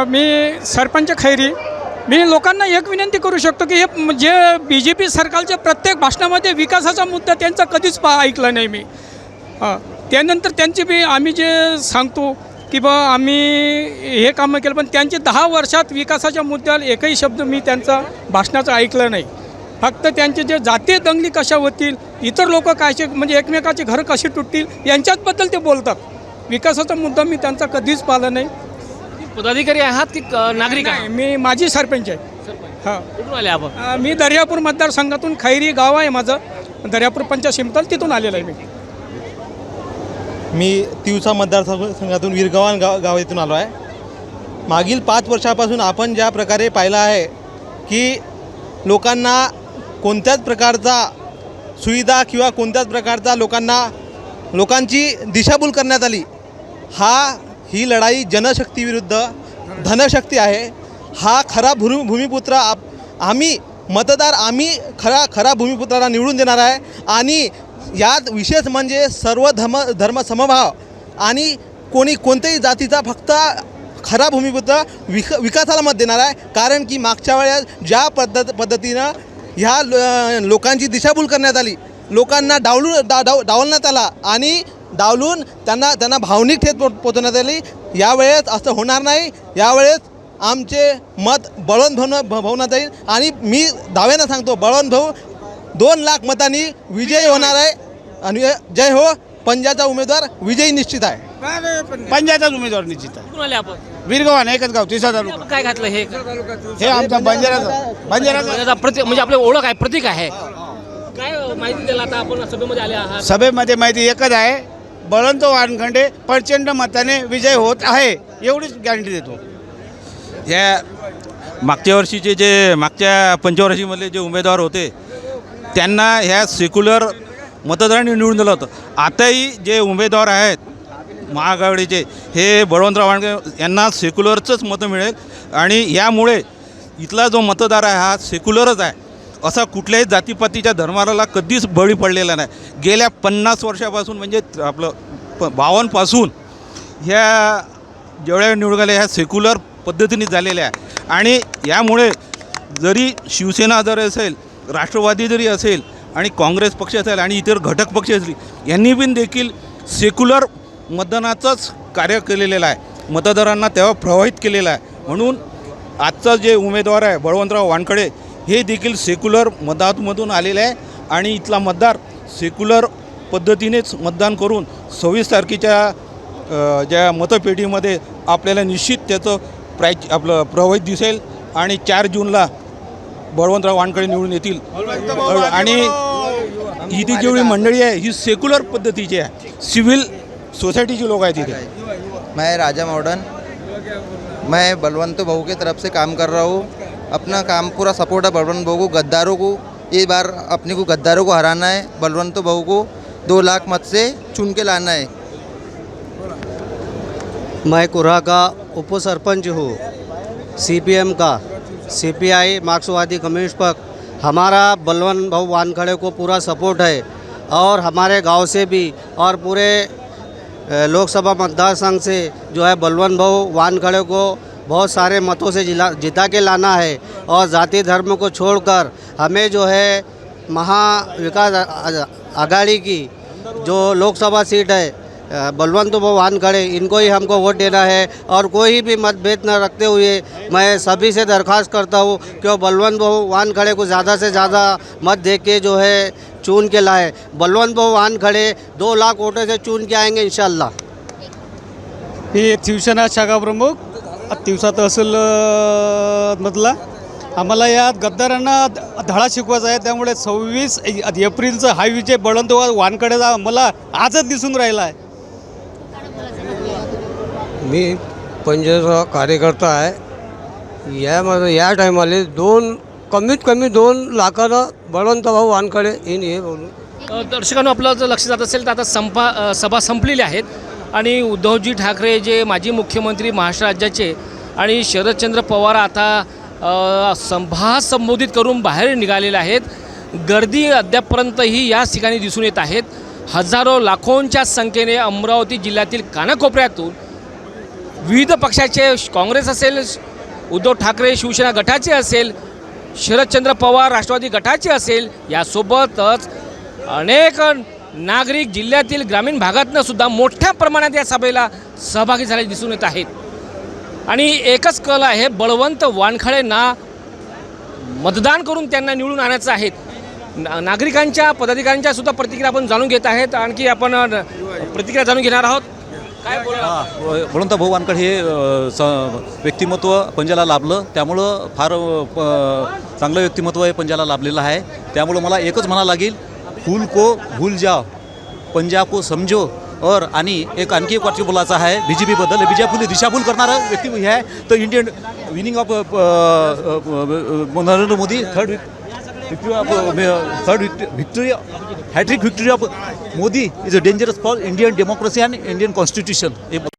मी सरपंच खैरी. मी लोकांना एक विनंती करू शकतो की हे जे बी जे पी सरकारच्या प्रत्येक भाषणामध्ये विकासाचा मुद्दा त्यांचा कधीच पा ऐकला नाही मी. हां. त्यानंतर त्यांची बी आम्ही जे सांगतो की बा आम्ही हे कामं केलं पण त्यांचे दहा वर्षात विकासाच्या मुद्द्यावर एकही शब्द मी त्यांचा भाषणाचा ऐकला नाही. फक्त त्यांचे जे जातीय दंगली कशा होतील इतर लोक कायचे म्हणजे एकमेकाचे घरं कशी तुटतील यांच्याचबद्दल ते बोलतात. विकासाचा मुद्दा मी त्यांचा कधीच पाहिला नाही. पदाधिकारी आहात की क- नागरिक नाही आहात? मी माझी सरपंच आहे. हां. कुठून आले आपण? अ, मी दर्यापूर मतदारसंघातून खैरी गाव आहे माझं. दर्यापूर पंचायत शिमतल तिथून आलेलं आहे मी. मी तिवसा मतदारसंघ संघातून विरगव्हाण गाव गाव येथून आलो आहे. मागील पाच वर्षापासून आपण ज्या प्रकारे पाहिलं आहे की लोकांना कोणत्याच प्रकारचा सुविधा किंवा कोणत्याच प्रकारचा लोकांना लोकांची दिशाभूल करण्यात आली हा ही लढाई जनशक्तीविरुद्ध धनशक्ती आहे. हा खरा भू भूमिपुत्र आप आम्ही मतदार आम्ही खरा खरा भूमिपुत्राला निवडून देणार आहे. आणि यात विशेष म्हणजे सर्व धर्म धर्म समभाव आणि कोणी कोणत्याही जातीचा फक्त खरा भूमिपुत्र विक विकासाला मत देणार आहे. कारण की मागच्या वेळेस ज्या पद्धत पद्धतीनं ह्या लोकांची दिशाभूल करण्यात आली लोकांना डावलून डा डाव डावलण्यात आला आणि डावलून त्यांना त्यांना भावनिक ठेच पो पोचवण्यात आली. यावेळेस असं होणार नाही. यावेळेस आमचे मत बळवंत भाऊ भावनात जाईल. आणि मी दाव्यानं सांगतो बळवंत भाऊ दोन लाख मतांनी विजयी होणार आहे. आणि जय हो पंजाचा उमेदवार विजयी निश्चित आहे. पंजाबचाच उमेदवार निश्चित आहे. कुठून आले आपण? वीरगव्हाण एकच गाव तिसरा तालुका. काय घातलं हे? हे आमचा बंजाराचा बंजाराचा प्रतीक म्हणजे आपलं ओळख आहे प्रतीक आहे. काय माहिती द्याल आता आपण सभेमध्ये आले आहात. सभेमध्ये माहिती एकच आहे. बळवंत वानखंडे प्रचंड मताने विजय होत आहे एवढीच गॅरंटी देतो. या मागच्या वर्षीचे जे मागच्या पंचवर्षीमधले जे उमेदवार होते त्यांना ह्या सेक्युलर मतदारांनी निवडून दिलं होतं. आताही जे उमेदवार आहेत महाआघाडीचे हे बळवंतराव वाणगे यांना सेक्युलरचंच मतं मिळेल. आणि यामुळे इथला जो मतदार आहे हा सेक्युलरच आहे. असा कुठल्याही जातीपातीच्या धर्माला कधीच बळी पडलेला नाही. गेल्या पन्नास वर्षापासून म्हणजे आपलं प बावनपासून ह्या जेवढ्या निवडणुका ह्या सेक्युलर पद्धतीने झालेल्या आहे आणि यामुळे जरी शिवसेना जर असेल राष्ट्रवादी जरी असेल आणि काँग्रेस पक्ष असेल आणि इतर घटक पक्ष असतील यांनी पण देखील सेक्युलर मतदानाचंच कार्य केलेलं आहे. मतदारांना तेव्हा प्रभावित केलेलं आहे. म्हणून आजचं जे उमेदवार आहे बळवंतराव वानखडे हे देखील सेक्युलर मतातमधून आलेलं आहे आणि इथला मतदार सेक्युलर पद्धतीनेच मतदान करून सव्वीस तारखेच्या ज्या मतपेढीमध्ये आपल्याला निश्चित त्याचं प्राय आपलं प्रवाहित दिसेल आणि चार जूनला बळवंतराव वानकडे निवडून येतील. आणि ही ती जेवढी मंडळी आहे ही सेक्युलर पद्धतीची आहे. सिव्हिल सोसायटीची लोक आहेत तिथे मैं राजा मॉडर्न. मैं बलवंत भाऊ के तरफ से काम कर रहा हूँ. अपना काम पूरा सपोर्ट है बलवंत बहू को, गद्दारों को। इस बार अपने को गद्दारों को हराना है, बलवंत बहू को दो लाख मत से चुन के लाना है। मैं कुरा का उप सरपंच हूँ सीपीएम का सीपीआई मार्क्सवादी कम्युनिस्ट पक्ष। हमारा बलवन भाऊ वानखड़े को पूरा सपोर्ट है और हमारे गाँव से भी और पूरे लोकसभा मतदार संघ से जो है बलवन भाऊ वानखड़े को बहुत सारे मतों से जिला जिता के लाना है और जाति धर्म को छोड़कर हमें जो है महा विकास आघाड़ी की जो लोकसभा सीट है बलवंत भाऊ वानखड़े, इनको ही हमको वोट देना है। और कोई भी मतभेद न रखते हुए मैं सभी से दरख्वास्त करता हूँ कि बलवंत भाऊ वानखड़े को ज़्यादा से ज़्यादा मत दे के जो है चुन के लाए। बलवंत भाऊ वानखड़े दो लाख वोटों से चुन के आएँगे इन ही शिवसेना शाखा प्रमुख तिवसा तहसील मधला. आम्हाला या गद्दारांना धडा शिकवायचा आहे. त्यामुळे सव्वीस एप्रिलचं हा विजय बळवंत वानकडेचा मला आजच दिसून राहिला आहे. मी पंजाचा कार्यकर्ता आहे यामध्ये या टायमाला दोन कमीत कमी दोन लाखानं बळवंत भाऊ वानकडे येईन हे बोलून. दर्शकांनो आपलं जर लक्ष जात असेल तर आता संपा अ, सभा संपलेल्या आहेत. आणि उद्धवजी ठाकरे जे माजी मुख्यमंत्री महाराष्ट्र राज्याचे आणि शरदचंद्र पवार आता संभा संबोधित करून बाहेर निघालेले आहेत. गर्दी अद्यापपर्यंतही याच ठिकाणी दिसून येत आहेत. हजारो लाखोंच्या संख्येने अमरावती जिल्ह्यातील कानाकोपऱ्यातून विविध पक्षाचे काँग्रेस असेल उद्धव ठाकरे शिवसेना गटाचे असेल शरदचंद्र पवार राष्ट्रवादी गटाचे असेल यासोबतच अनेक नागरिक जिल्ह्यातील ग्रामीण भागातनं सुद्धा मोठ्या प्रमाणात या सभेला सहभागी झाले दिसून येत आहेत. आणि एकच कल आहे बळवंत वानखळेंना मतदान करून त्यांना निवडून आणायचं आहे. ना नागरिकांच्या पदाधिकाऱ्यांच्या सुद्धा प्रतिक्रिया आपण जाणून घेत आहेत. आणखी आपण प्रतिक्रिया जाणून घेणार आहोत. काय बोला बळवंत भाऊ वानखड हे स व्यक्तिमत्व पंजाला लाभलं. त्यामुळं फार चांगलं व्यक्तिमत्व हे पंजाला लाभलेलं आहे. त्यामुळं मला एकच म्हणा लागेल फूल को भूल जाओ पंजाब को समजो और आणि एक आणखी एक वाक्य बोलायचं आहे बी जे पीबद्दल बिजापूर दिशाभूल करणारा व्यक्ती हे आहे. तर Indian winning of Narendra Modi third victory of third victory hattrick victory of Modi is a dangerous for Indian democracy and Indian constitution हे